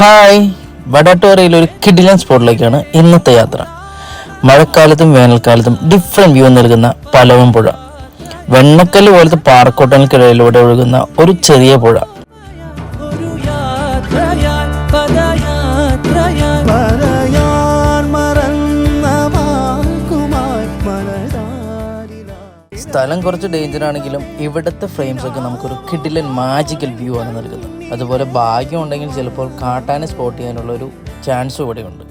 Hi. വടട്ടോറയിൽ ഒരു കിഡിലൻ സ്പോട്ടിലേക്കാണ് ഇന്നത്തെ യാത്ര. മഴക്കാലത്തും വേനൽക്കാലത്തും ഡിഫറെന്റ് വ്യൂ നൽകുന്ന പലവും പുഴ. വെണ്ണക്കല്ല് പോലത്തെ പാറക്കോട്ടങ്ങൾക്കിടയിലൂടെ ഒഴുകുന്ന ഒരു ചെറിയ പുഴ. സ്ഥലം കുറച്ച് ഡേഞ്ചർ ആണെങ്കിലും ഇവിടുത്തെ ഫ്രെയിംസ് ഒക്കെ നമുക്കൊരു കിഡിലൻ മാജിക്കൽ വ്യൂ ആണ് നൽകുന്നത്. അതുപോലെ ഭാഗ്യം ഉണ്ടെങ്കിൽ ചിലപ്പോൾ കാട്ടാനെ സ്പോട്ട് ചെയ്യാനുള്ള ഒരു ചാൻസ് ഇവിടെയുണ്ട്.